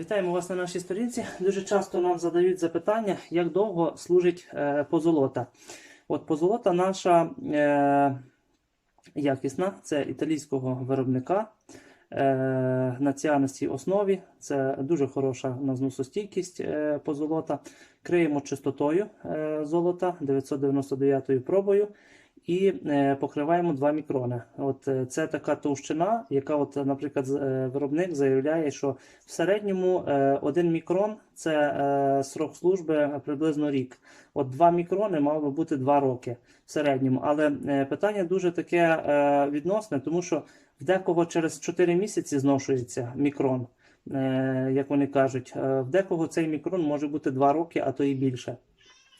Вітаємо вас на нашій сторінці. Дуже часто нам задають запитання, як довго служить е, позолота. От позолота наша е, якісна, це італійського виробника е, на ціанистій основі. Це дуже хороша на зносостійкість е, позолота. Криємо чистотою е, золота 999 пробою. І е, покриваємо 2 мікрони. От е, це така товщина, яка, от, наприклад, е, виробник заявляє, що в середньому е, 1 мікрон це срок служби приблизно рік. От 2 мікрони мав би бути 2 роки в середньому. Але питання дуже таке відносне, тому що в декого через 4 місяці зношується мікрон, як вони кажуть. В декого цей мікрон може бути 2 роки, а то і більше.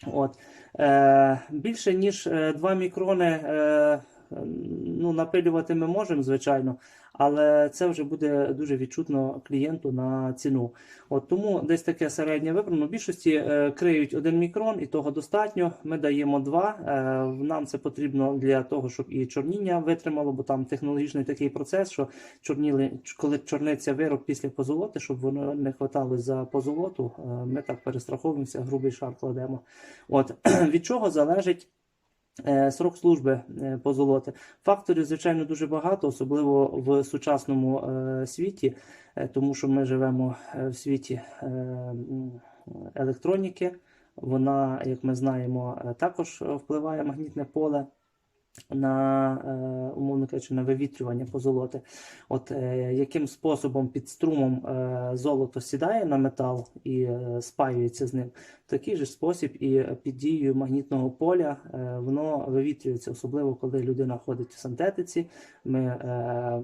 От. Е, більше ніж е, 2 мікрони е, ну, напилювати ми можемо, звичайно, але це вже буде дуже відчутно клієнту на ціну. От тому десь таке середнє вибрано. В більшості е, криють 1 мікрон, і того достатньо. Ми даємо 2. Е, нам це потрібно для того, щоб і чорніння витримало, бо там технологічний такий процес, що чорніли, коли чорниться вирок після позолоти, щоб воно не хваталось за позолоту, е, ми так перестраховуємося, грубий шар кладемо. От від чого залежить срок служби е, позолоти? Факторів, звичайно, дуже багато, особливо в сучасному е, світі, е, тому що ми живемо е, в світі е, електроніки. Вона, як ми знаємо, е, також впливає магнітне поле на, е, умовно кажучи, на вивітрювання позолоти. От е, яким способом під струмом е, золото сідає на метал і спаюється з ним, такий же спосіб і під дією магнітного поля воно вивітрюється, особливо коли людина ходить в синтетиці. Ми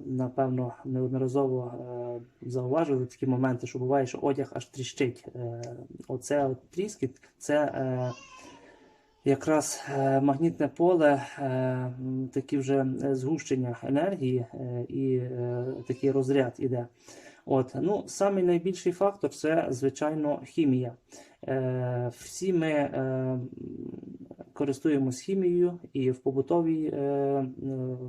напевно неодноразово зауважили такі моменти, що буває, що одяг аж тріщить. Оце от тріскіт, це. Якраз е, магнітне поле, е, такі вже е, згущення енергії і такий розряд іде. От, ну, самий найбільший фактор це, звичайно, хімія. Всі ми е, користуємось хімією і в побутовій,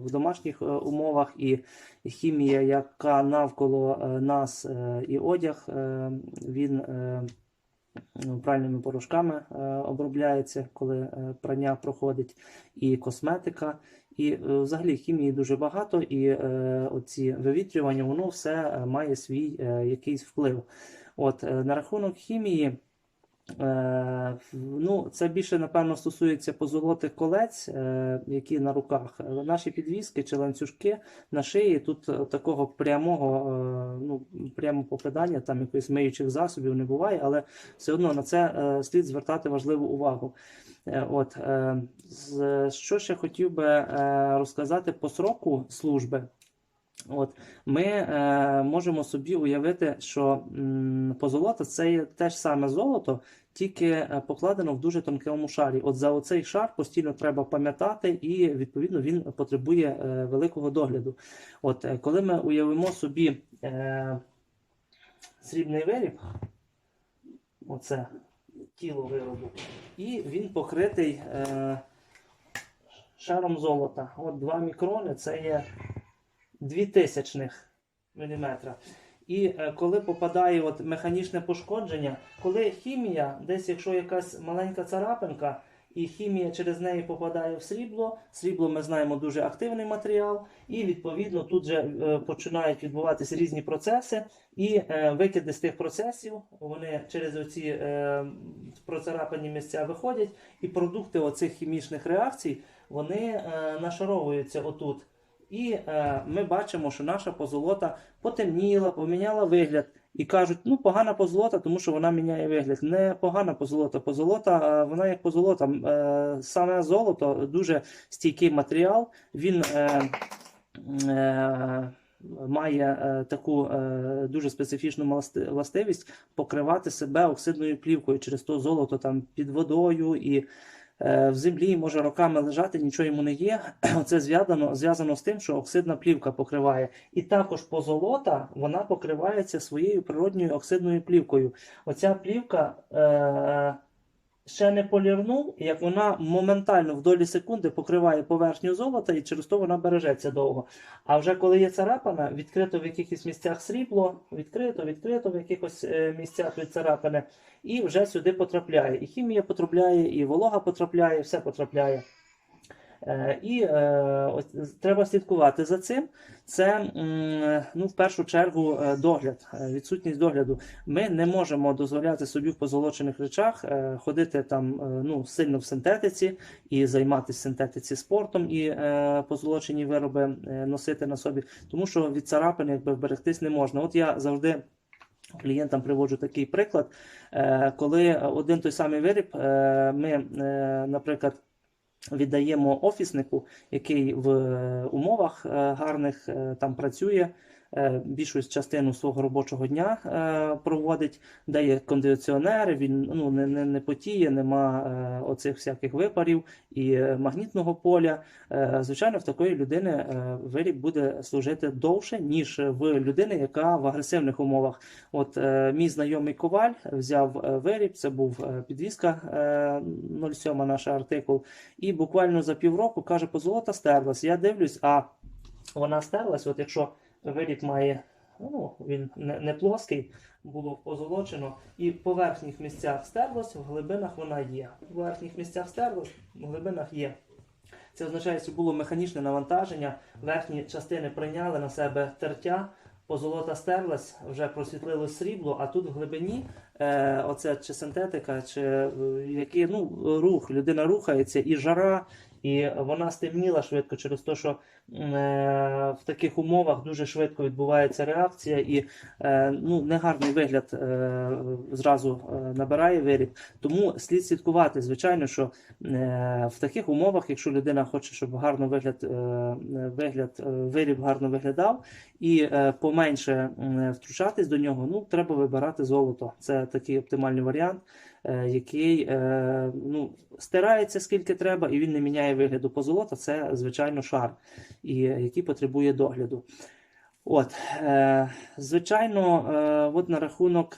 в домашніх умовах, і хімія, яка навколо нас, і одяг, він. Пральними порошками е, обробляється, коли е, прання проходить, і косметика. І е, взагалі хімії дуже багато, і е, оці вивітрювання, воно все е, має свій е, якийсь вплив. От е, на рахунок хімії. Е, ну, це більше, напевно, стосується позолотих колець, е, які на руках. Наші підвіски чи ланцюжки на шиї тут е, такого прямого, ну, прямо попадання, там якихось миючих засобів не буває, але все одно на це слід звертати важливу увагу. От, що ще хотів би розказати по сроку служби. От, ми е, можемо собі уявити, що м, позолота це є те ж саме золото, тільки е, покладено в дуже тонкому шарі. От за оцей шар постійно треба пам'ятати, і відповідно він потребує е, великого догляду. От, е, коли ми уявимо собі е, срібний виріб, оце тіло виробу, і він покритий е, шаром золота. От 2 мікрони це є 2 тисячних міліметра. І е, коли попадає от механічне пошкодження, коли хімія, десь якщо якась маленька царапинка, і хімія через неї попадає в срібло, срібло ми знаємо дуже активний матеріал, і відповідно тут же е, починають відбуватися різні процеси, і е, викиди з тих процесів вони через оці процарапані місця виходять, і продукти оцих хімічних реакцій вони нашаровуються отут. І е, ми бачимо, що наша позолота потемніла, поміняла вигляд. І кажуть, ну погана позолота, тому що вона міняє вигляд. Не погана позолота. Позолота, е, вона як позолота. Е, саме золото дуже стійкий матеріал. Він е, е, має е, таку е, дуже специфічну власти- властивість покривати себе оксидною плівкою через то золото там під водою і в землі може роками лежати, нічого йому не є. Це зв'язано, зв'язано з тим, що оксидна плівка покриває. І також позолота вона покривається своєю природньою оксидною плівкою. Оця плівка е, ще не полірнув, як вона моментально в долі секунди покриває поверхню золота і через то вона бережеться довго. А вже коли є царапана, відкрито в якихось місцях срібло, відкрито, відкрито в якихось е, місцях від царапини, і вже сюди потрапляє. І хімія потрапляє, і волога потрапляє, все потрапляє. Е, І е, ось треба слідкувати за цим. Це ну, в першу чергу е, догляд, відсутність догляду. Ми не можемо дозволяти собі в позолочених речах ходити там ну, сильно в синтетиці і займатися синтетиці спортом і позолочені вироби носити на собі, тому що від царапин якби вберегтись не можна. От я завжди. Клієнтам приводжу такий приклад, коли один той самий виріб, ми, наприклад, віддаємо офіснику, який в е, умовах е, гарних е, там працює, більшу частину свого робочого дня е, проводить, де є кондиціонери, він ну, не, не, не потіє, нема е, оцих всяких випарів і е, магнітного поля. Е, Звичайно, в такої людини е, виріб буде служити довше, ніж в людини, яка в агресивних умовах. От е, мій знайомий коваль взяв е, виріб, це був е, підвізка е, 07 наш артикул, і буквально за півроку каже, позолота стерлась. Я дивлюсь, а вона стерлась, от якщо виріб має, ну, він не, не плоский, було позолочено, і в поверхніх місцях стерлось, в глибинах вона є. В поверхніх місцях стерлось, в глибинах є. Це означає, що було механічне навантаження, верхні частини прийняли на себе тертя, позолота стерлась, вже просвітлилось срібло, а тут в глибині е, оце чи синтетика, чи е, який ну, рух, людина рухається, і жара, і вона стемніла швидко через те, що е, в таких умовах дуже швидко відбувається реакція, і е, ну, негарний вигляд е, зразу набирає виріб. Тому слід слідкувати, звичайно, що в таких умовах, якщо людина хоче, щоб гарно вигляд, вигляд виріб гарно виглядав і поменше втручатись до нього, ну треба вибирати золото. Це такий оптимальний варіант, який е, ну, стирається скільки треба, і він не міняє вигляду позолота. Це звичайно шар, і який потребує догляду. От, е, звичайно, е, от на рахунок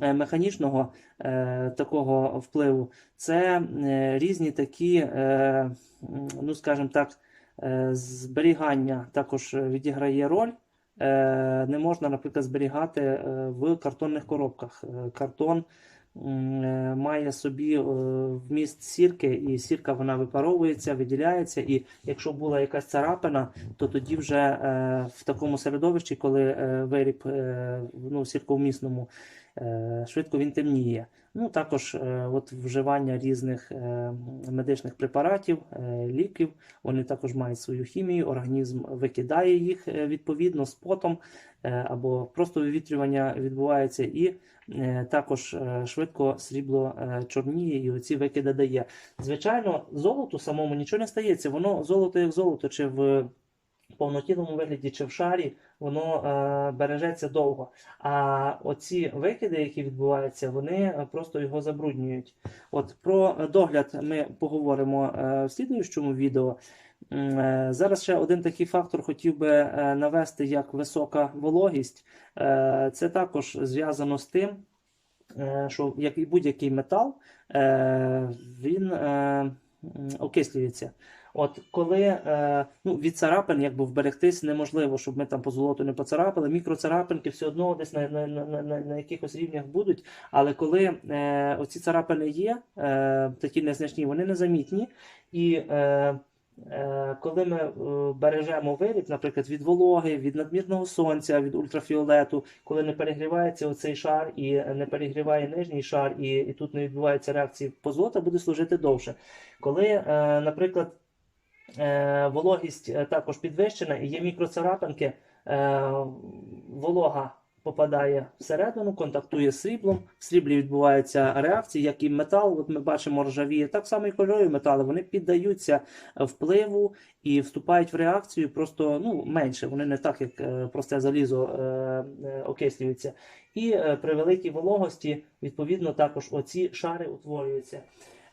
е, механічного е, такого впливу, це е, різні такі, е, ну скажімо так, е, зберігання також відіграє роль. Е, Не можна, наприклад, зберігати е, в картонних коробках. Е, Картон е, має собі е, вміст сірки, і сірка вона випаровується, виділяється. І якщо була якась царапина, то тоді вже е, в такому середовищі, коли е, виріб е, ну, сірковмісному, е, швидко він темніє. Ну, також е, от вживання різних е, медичних препаратів, е, ліків, вони також мають свою хімію, організм викидає їх відповідно з потом, або просто вивітрювання відбувається, і також швидко срібло чорніє і оці викиди дає. Звичайно, золоту самому нічого не стається. Воно золото як золото, чи в повнотілому вигляді, чи в шарі, воно е, бережеться довго. А оці викиди, які відбуваються, вони е, просто його забруднюють. От про догляд ми поговоримо е, в слідуючому відео. Е, Зараз ще один такий фактор хотів би навести, як висока вологість. Це також зв'язано з тим, що як і будь-який метал, він окислюється. От коли е, ну, від царапин якби вберегтись неможливо, щоб ми там по золоту не поцарапали. Мікроцарапинки все одно десь на, на, на, на, на якихось рівнях будуть. Але коли е, оці царапини є, е, такі незначні, вони незамітні. І е, е, коли ми е, бережемо виріб, наприклад, від вологи, від надмірного сонця, від ультрафіолету, коли не перегрівається оцей шар і не перегріває нижній шар, і, і тут не відбувається реакції позолота, буде служити довше. Коли, е, наприклад, вологість е, також підвищена і є мікроцарапинки, е, волога попадає всередину, контактує з сріблом, в сріблі відбуваються реакції, як і метал, от ми бачимо ржавіє, так само і кольорові метали, вони піддаються е, впливу і вступають в реакцію просто ну, менше, вони не так, як е, просте залізо е, е, окислюються. І е, при великій вологості, відповідно, також оці шари утворюються.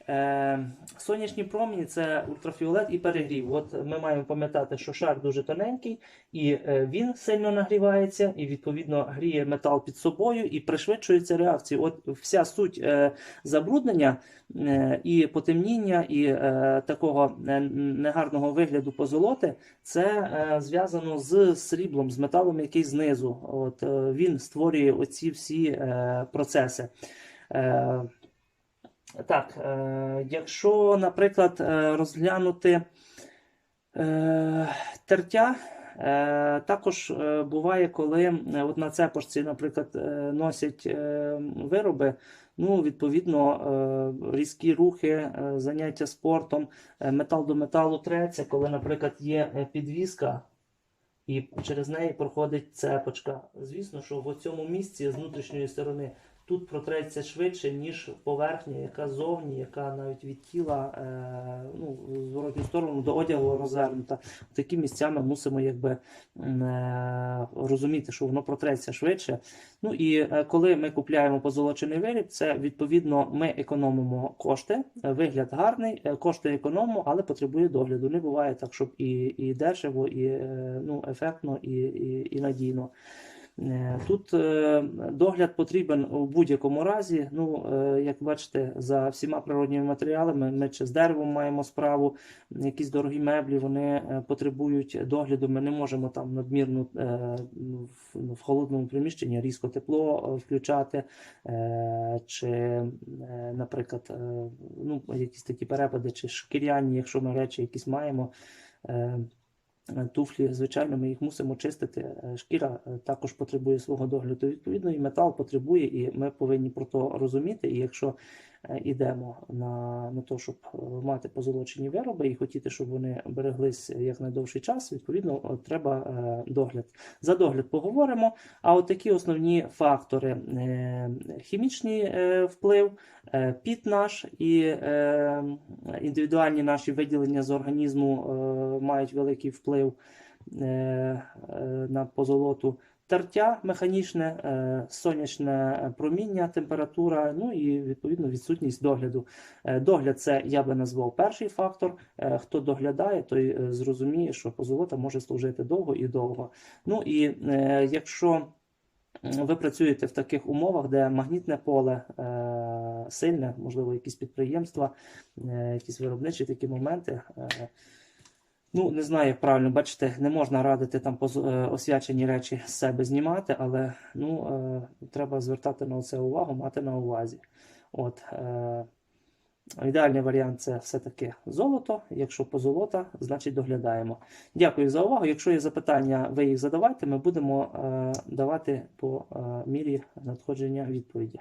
Е, сонячні промені це ультрафіолет і перегрів. От ми маємо пам'ятати, що шар дуже тоненький, і е, він сильно нагрівається, і відповідно гріє метал під собою і пришвидшується реакція. От вся суть е, забруднення і потемніння, і такого негарного вигляду позолоти, це зв'язано з сріблом, з металом, який знизу. От він створює оці всі процеси. Так, е, якщо, наприклад, е, розглянути е, тертя, також буває, коли от на цепочці, наприклад, носять вироби, ну, відповідно, різкі рухи, заняття спортом, метал до металу треться, коли, наприклад, є підвіска. І через неї проходить цепочка. Звісно, що в цьому місці з внутрішньої сторони тут протреться швидше, ніж поверхня, яка зовні, яка навіть від тіла е, ну, в зворотню сторону до одягу розвернута. Такі місця ми мусимо якби, е, розуміти, що воно протреться швидше. Ну і е, коли ми купляємо позолочений виріб, це відповідно ми економимо кошти. Вигляд гарний, кошти економимо, але потребує догляду. Не буває так, щоб і, і дешево, і ну, ефектно, і, і, і надійно. Е, Тут е, догляд потрібен у будь-якому разі. Ну, е, як бачите, за всіма природніми матеріалами ми чи з деревом маємо справу, якісь дорогі меблі вони потребують догляду. Ми не можемо там надмірно в, холодному приміщенні різко тепло включати, чи, наприклад, ну, якісь такі перепади, чи шкіряні, якщо ми речі якісь маємо. Туфлі, звичайно, ми їх мусимо чистити. Е, Шкіра е, також потребує свого догляду. Відповідно, і метал потребує, і ми повинні про то розуміти. І якщо е, йдемо на, на те, щоб е, мати позолочені вироби і хотіти, щоб вони береглись якнайдовший час, відповідно, треба е, догляд. За догляд поговоримо. А от такі основні фактори: Е, хімічний е, вплив, е, піт наш і е, індивідуальні наші виділення з організму е, мають великий вплив е, е, на позолоту. Тертя механічне, е, сонячне проміння, температура, ну і відповідно відсутність догляду. Е, Догляд це я би назвав перший фактор. Е, Хто доглядає, той зрозуміє, що позолота може служити довго і довго. Ну і якщо ви працюєте в таких умовах, де магнітне поле сильне, можливо, якісь підприємства, якісь виробничі такі моменти. Ну, не знаю, правильно, бачите, не можна радити там е, освячені речі з себе знімати, але ну, е, треба звертати на це увагу, мати на увазі. От, е, ідеальний варіант це все-таки золото. Якщо позолота, значить доглядаємо. Дякую за увагу. Якщо є запитання, ви їх задавайте, ми будемо е, давати по е, мірі надходження відповіді.